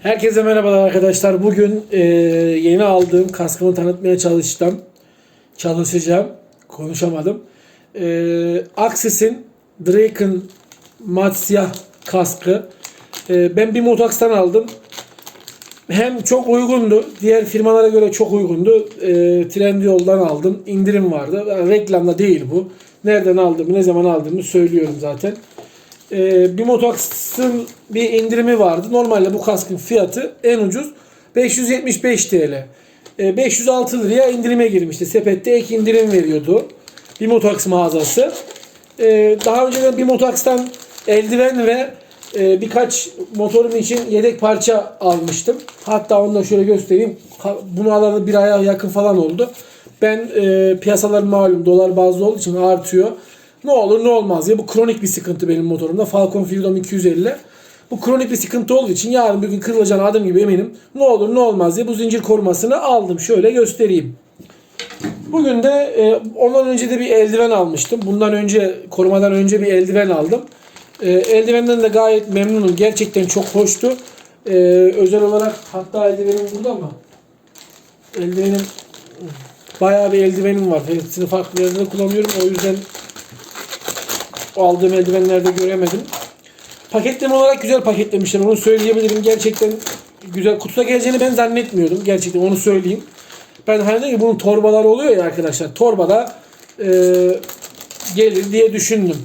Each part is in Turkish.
Herkese merhabalar arkadaşlar. Bugün e, yeni aldığım kaskımı tanıtmaya çalıştım. Çalışacağım. Konuşamadım. E, Axis'in Draken mat siyah kaskı. E, ben bir Motox'tan aldım. Hem çok uygundu. Diğer firmalara göre çok uygundu. E, Trendyol'dan aldım. İndirim vardı. Reklamda değil bu. Nereden aldığımı, ne zaman aldığımı söylüyorum zaten. Ee, bir Motox'ın bir indirimi vardı. Normalde bu kaskın fiyatı en ucuz 575 TL. Ee, 506 liraya indirime girmişti. Sepette ek indirim veriyordu. Bir Motox mağazası. Ee, daha önce ben bir Motox'tan eldiven ve e, birkaç motorum için yedek parça almıştım. Hatta onu da şöyle göstereyim. Bunu alalı bir aya yakın falan oldu. Ben e, piyasalar malum dolar bazlı olduğu için artıyor. Ne olur ne olmaz diye bu kronik bir sıkıntı benim motorumda. Falcon Freedom 250. Bu kronik bir sıkıntı olduğu için yarın bir gün kırılacağına adım gibi eminim. Ne olur ne olmaz diye bu zincir korumasını aldım. Şöyle göstereyim. Bugün de e, ondan önce de bir eldiven almıştım. Bundan önce korumadan önce bir eldiven aldım. E, eldivenden de gayet memnunum. Gerçekten çok hoştu. E, özel olarak hatta eldivenim burada mı? Eldivenim bayağı bir eldivenim var. Hepsini farklı yerlerde kullanıyorum. O yüzden o aldığım eldivenlerde göremedim. Paketleme olarak güzel paketlemişler. Onu söyleyebilirim. Gerçekten güzel. Kutuda geleceğini ben zannetmiyordum. Gerçekten onu söyleyeyim. Ben hani ki bunun torbaları oluyor ya arkadaşlar. Torbada e, gelir diye düşündüm.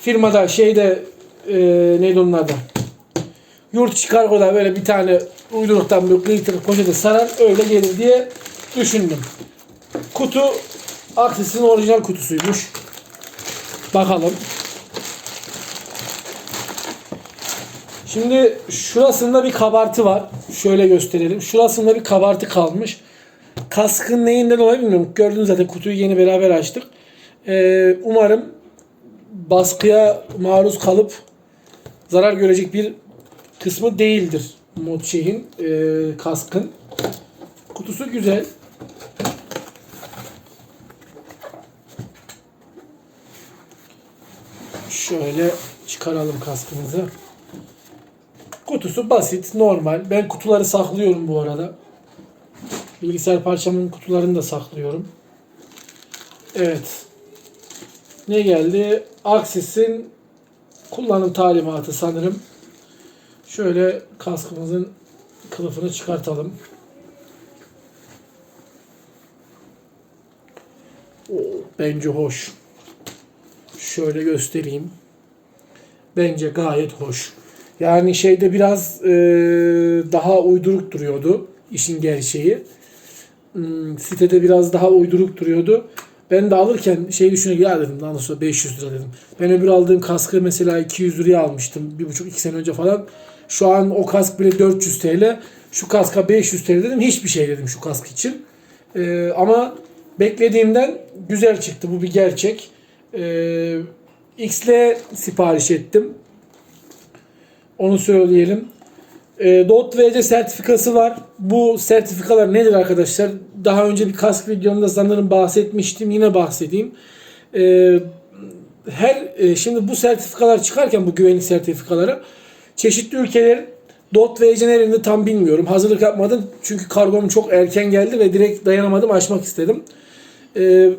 Firmada şeyde e, neydi onun? Yurt içi kargoda böyle bir tane uyduruktan bir glitter poşete sarar öyle gelir diye düşündüm. Kutu Axis'in orijinal kutusuymuş. Bakalım. Şimdi şurasında bir kabartı var. Şöyle gösterelim. Şurasında bir kabartı kalmış. Kaskın neyinden dolayı bilmiyorum. Gördünüz zaten kutuyu yeni beraber açtık. Ee, umarım baskıya maruz kalıp zarar görecek bir kısmı değildir mod şeyin e, kaskın. Kutusu güzel. Şöyle çıkaralım kaskımızı. Kutusu basit, normal. Ben kutuları saklıyorum bu arada. Bilgisayar parçamın kutularını da saklıyorum. Evet. Ne geldi? Axis'in kullanım talimatı sanırım. Şöyle kaskımızın kılıfını çıkartalım. Oo, bence hoş. Şöyle göstereyim. Bence gayet hoş. Yani şeyde biraz e, daha uyduruk duruyordu işin gerçeği. Hmm, sitede biraz daha uyduruk duruyordu. Ben de alırken şey düşünüyorum ya dedim daha sonra 500 lira dedim. Ben öbür aldığım kaskı mesela 200 liraya almıştım. Bir buçuk iki sene önce falan. Şu an o kask bile 400 TL. Şu kaska 500 TL dedim. Hiçbir şey dedim şu kask için. E, ama beklediğimden güzel çıktı. Bu bir gerçek. E, X'le sipariş ettim. Onu söyleyelim. E, DOT VC sertifikası var. Bu sertifikalar nedir arkadaşlar? Daha önce bir kask videomda sanırım bahsetmiştim. Yine bahsedeyim. E, her e, şimdi bu sertifikalar çıkarken bu güvenlik sertifikaları çeşitli ülkelerin DOT VC'lerini tam bilmiyorum. Hazırlık yapmadım. Çünkü kargom çok erken geldi ve direkt dayanamadım açmak istedim. E,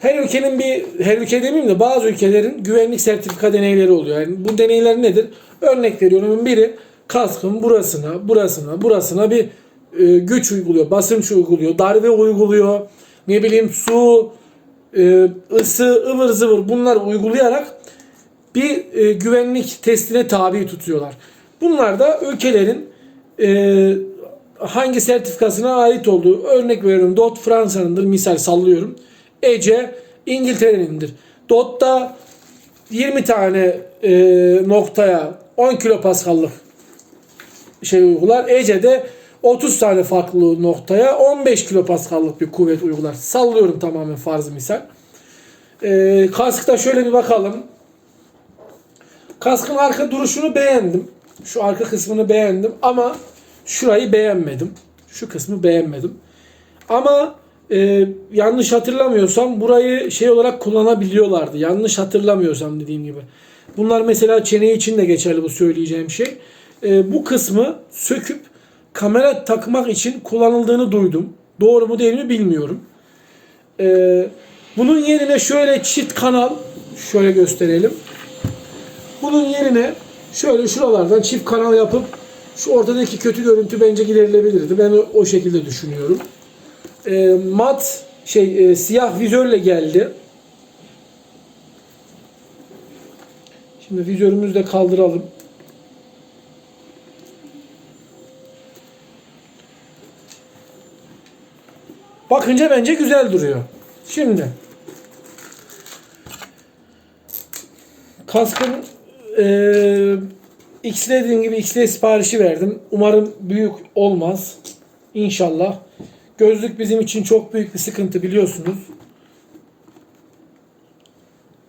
her ülkenin bir, her ülke demeyeyim de bazı ülkelerin güvenlik sertifika deneyleri oluyor. Yani bu deneyler nedir? Örnek veriyorum biri kaskın burasına, burasına, burasına bir e, güç uyguluyor, basınç uyguluyor, darbe uyguluyor, ne bileyim su, e, ısı, ıvır zıvır bunlar uygulayarak bir e, güvenlik testine tabi tutuyorlar. Bunlar da ülkelerin e, hangi sertifikasına ait olduğu örnek veriyorum DOT Fransa'nındır misal sallıyorum. ECE İngiltere'nindir. DOT'ta 20 tane e, noktaya 10 kilopaskallık şey uygular. ECE'de 30 tane farklı noktaya 15 kilopaskallık bir kuvvet uygular. Sallıyorum tamamen farz misal. E, kaskta şöyle bir bakalım. Kaskın arka duruşunu beğendim. Şu arka kısmını beğendim ama şurayı beğenmedim. Şu kısmı beğenmedim. Ama e, yanlış hatırlamıyorsam burayı şey olarak kullanabiliyorlardı. Yanlış hatırlamıyorsam dediğim gibi. Bunlar mesela çene için de geçerli bu söyleyeceğim şey. e, bu kısmı söküp kamera takmak için kullanıldığını duydum. Doğru mu değil mi bilmiyorum. E, bunun yerine şöyle çift kanal şöyle gösterelim. Bunun yerine şöyle şuralardan çift kanal yapıp şu ortadaki kötü görüntü bence giderilebilirdi. Ben o, şekilde düşünüyorum. E, mat şey e, siyah vizörle geldi. Şimdi vizörümüzü de kaldıralım. Bakınca bence güzel duruyor. Şimdi kaskın eee X'le dediğim gibi X'le siparişi verdim. Umarım büyük olmaz. İnşallah. Gözlük bizim için çok büyük bir sıkıntı biliyorsunuz.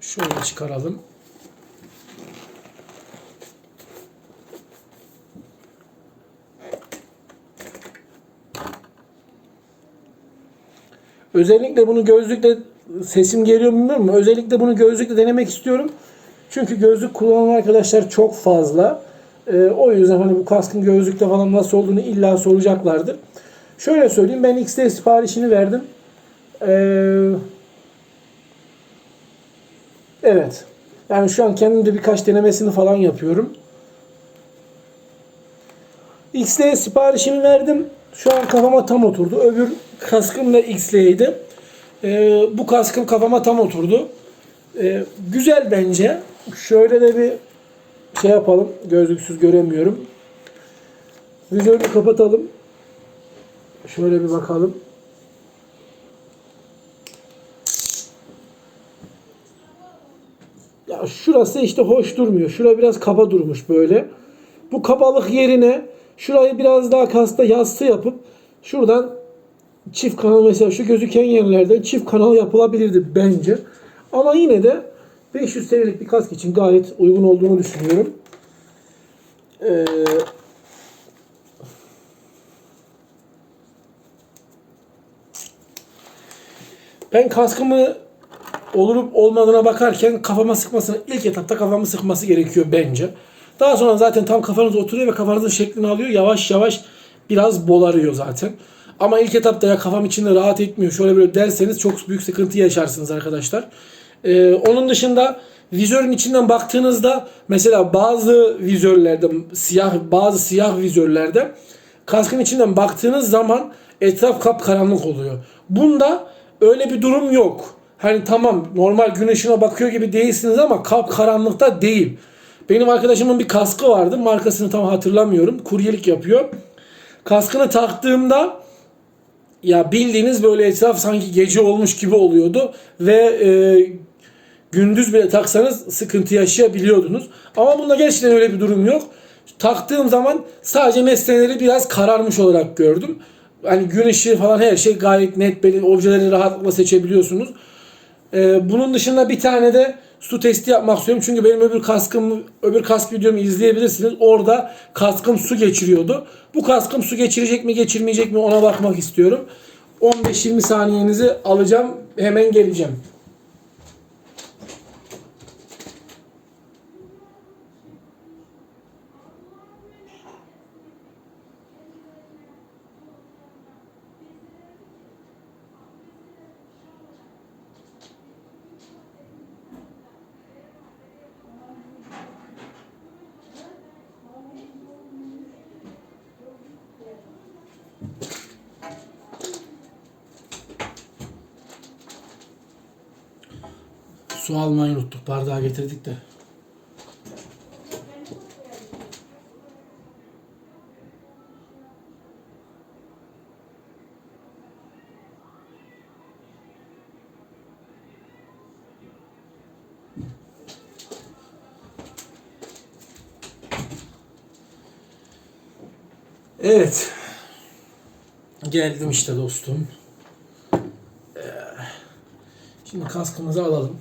Şöyle çıkaralım. Özellikle bunu gözlükle sesim geliyor bilmiyorum ama özellikle bunu gözlükle denemek istiyorum. Çünkü gözlük kullanan arkadaşlar çok fazla. Ee, o yüzden hani bu kaskın gözlükte falan nasıl olduğunu illa soracaklardır. Şöyle söyleyeyim ben XT siparişini verdim. Ee, evet. Yani şu an kendim de birkaç denemesini falan yapıyorum. XL siparişimi verdim. Şu an kafama tam oturdu. Öbür kaskım da XL'ydi. Ee, bu kaskım kafama tam oturdu. Ee, güzel bence. Şöyle de bir şey yapalım. Gözlüksüz göremiyorum. Vizörünü kapatalım. Şöyle bir bakalım. Ya şurası işte hoş durmuyor. Şura biraz kaba durmuş böyle. Bu kabalık yerine şurayı biraz daha kasta yassı yapıp şuradan çift kanal mesela şu gözüken yerlerden çift kanal yapılabilirdi bence. Ama yine de 500 TL'lik bir kask için gayet uygun olduğunu düşünüyorum. Ee, ben kaskımı olup olmadığına bakarken kafama sıkmasını ilk etapta kafamı sıkması gerekiyor bence. Daha sonra zaten tam kafanız oturuyor ve kafanızın şeklini alıyor. Yavaş yavaş biraz bolarıyor zaten. Ama ilk etapta ya kafam içinde rahat etmiyor şöyle böyle derseniz çok büyük sıkıntı yaşarsınız arkadaşlar. Ee, onun dışında vizörün içinden baktığınızda mesela bazı vizörlerde siyah bazı siyah vizörlerde kaskın içinden baktığınız zaman etraf kapkaranlık oluyor. Bunda öyle bir durum yok. Hani tamam normal gün ışığına bakıyor gibi değilsiniz ama kapkaranlıkta değil. Benim arkadaşımın bir kaskı vardı. Markasını tam hatırlamıyorum. Kuryelik yapıyor. Kaskını taktığımda ya bildiğiniz böyle etraf sanki gece olmuş gibi oluyordu ve e, gündüz bile taksanız sıkıntı yaşayabiliyordunuz. Ama bunda gerçekten öyle bir durum yok. Taktığım zaman sadece nesneleri biraz kararmış olarak gördüm. Hani gün falan her şey gayet net belli. Objeleri rahatlıkla seçebiliyorsunuz. Ee, bunun dışında bir tane de su testi yapmak istiyorum. Çünkü benim öbür kaskım, öbür kask videomu izleyebilirsiniz. Orada kaskım su geçiriyordu. Bu kaskım su geçirecek mi geçirmeyecek mi ona bakmak istiyorum. 15-20 saniyenizi alacağım. Hemen geleceğim. Su almayı unuttuk. Bardağı getirdik de. Evet. Geldim işte dostum. Ee, Şimdi kaskımızı alalım.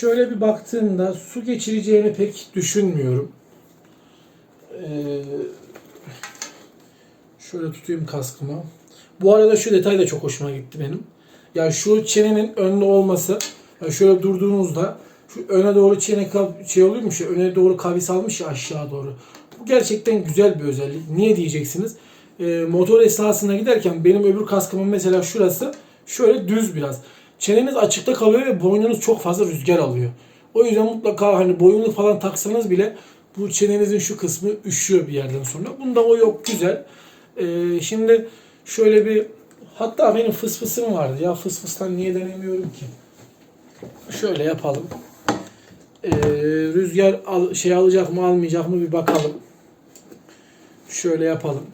Şöyle bir baktığımda su geçireceğini pek düşünmüyorum. Ee, şöyle tutayım kaskımı. Bu arada şu detay da çok hoşuma gitti benim. Yani şu çenenin önde olması, yani şöyle durduğunuzda şu öne doğru çene şey oluyormuş ya, öne doğru kavis almış ya aşağı doğru. Bu gerçekten güzel bir özellik. Niye diyeceksiniz? Ee, motor esnasında giderken benim öbür kaskımın mesela şurası şöyle düz biraz. Çeneniz açıkta kalıyor ve boynunuz çok fazla rüzgar alıyor. O yüzden mutlaka hani boyunlu falan taksanız bile bu çenenizin şu kısmı üşüyor bir yerden sonra. Bunda o yok güzel. Ee, şimdi şöyle bir hatta benim fıs fısım vardı ya fıs fıstan niye denemiyorum ki? Şöyle yapalım. Ee, rüzgar al, şey alacak mı almayacak mı bir bakalım. Şöyle yapalım.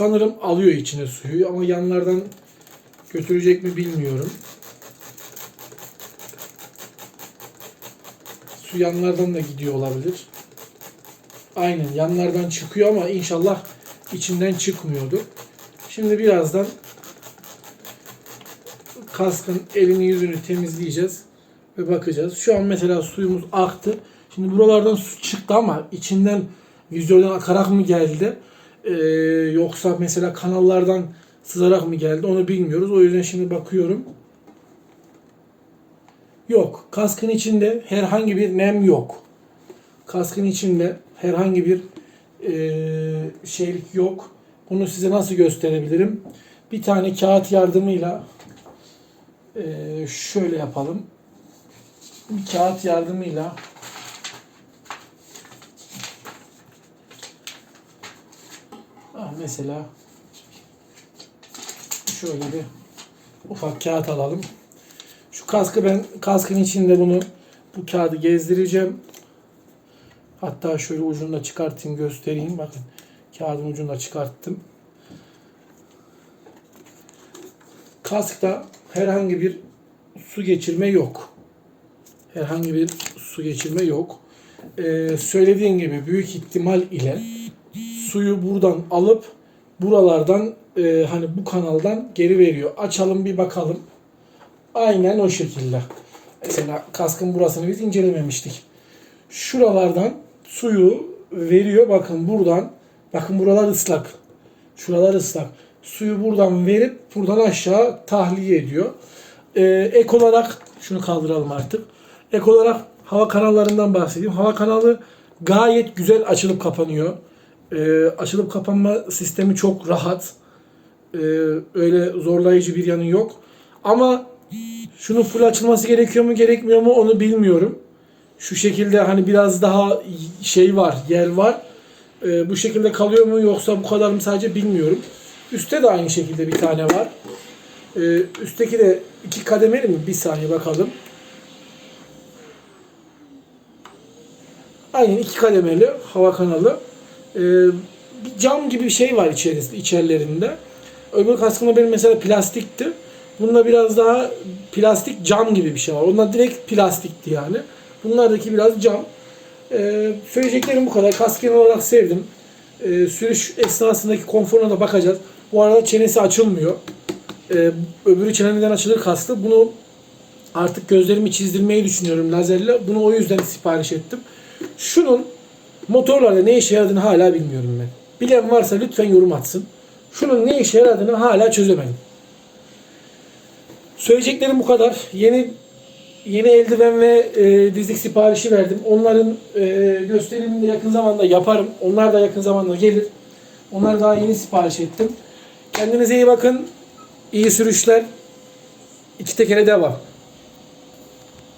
Sanırım alıyor içine suyu ama yanlardan götürecek mi bilmiyorum. Su yanlardan da gidiyor olabilir. Aynen yanlardan çıkıyor ama inşallah içinden çıkmıyordu. Şimdi birazdan kaskın elini yüzünü temizleyeceğiz ve bakacağız. Şu an mesela suyumuz aktı. Şimdi buralardan su çıktı ama içinden vizörden akarak mı geldi? Ee, yoksa mesela kanallardan sızarak mı geldi onu bilmiyoruz. O yüzden şimdi bakıyorum. Yok. Kaskın içinde herhangi bir nem yok. Kaskın içinde herhangi bir eee, şeylik yok. Bunu size nasıl gösterebilirim? Bir tane kağıt yardımıyla eee, şöyle yapalım. Bir kağıt yardımıyla mesela şöyle bir ufak kağıt alalım. Şu kaskı ben kaskın içinde bunu bu kağıdı gezdireceğim. Hatta şöyle ucunu da çıkartayım göstereyim. Bakın kağıdın ucunu da çıkarttım. Kaskta herhangi bir su geçirme yok. Herhangi bir su geçirme yok. Ee, söylediğim gibi büyük ihtimal ile suyu buradan alıp buralardan e, hani bu kanaldan geri veriyor. Açalım bir bakalım. Aynen o şekilde. Mesela kaskın burasını biz incelememiştik. Şuralardan suyu veriyor. Bakın buradan. Bakın buralar ıslak. Şuralar ıslak. Suyu buradan verip buradan aşağı tahliye ediyor. Ee, ek olarak şunu kaldıralım artık. Ek olarak hava kanallarından bahsedeyim. Hava kanalı gayet güzel açılıp kapanıyor. Ee, açılıp kapanma sistemi çok rahat. Ee, öyle zorlayıcı bir yanı yok. Ama şunun full açılması gerekiyor mu gerekmiyor mu onu bilmiyorum. Şu şekilde hani biraz daha şey var, yer var. Ee, bu şekilde kalıyor mu yoksa bu kadar mı sadece bilmiyorum. Üste de aynı şekilde bir tane var. Ee, üstteki de iki kademeli mi? Bir saniye bakalım. Aynen iki kademeli hava kanalı. Ee, bir cam gibi bir şey var içerisinde, içerilerinde. Öbür kaskımda benim mesela plastikti. Bunda biraz daha plastik cam gibi bir şey var. Onlar direkt plastikti yani. Bunlardaki biraz cam. Ee, söyleyeceklerim bu kadar. Kask genel olarak sevdim. Ee, sürüş esnasındaki konforuna da bakacağız. Bu arada çenesi açılmıyor. Ee, öbürü çeneden açılır kastı. Bunu artık gözlerimi çizdirmeyi düşünüyorum lazerle. Bunu o yüzden sipariş ettim. Şunun motorlarda ne işe yaradığını hala bilmiyorum ben. Bilen varsa lütfen yorum atsın. Şunun ne işe yaradığını hala çözemedim. Söyleyeceklerim bu kadar. Yeni yeni eldiven ve e, dizlik siparişi verdim. Onların e, gösterimini yakın zamanda yaparım. Onlar da yakın zamanda gelir. Onları daha yeni sipariş ettim. Kendinize iyi bakın. İyi sürüşler. İki tekere devam.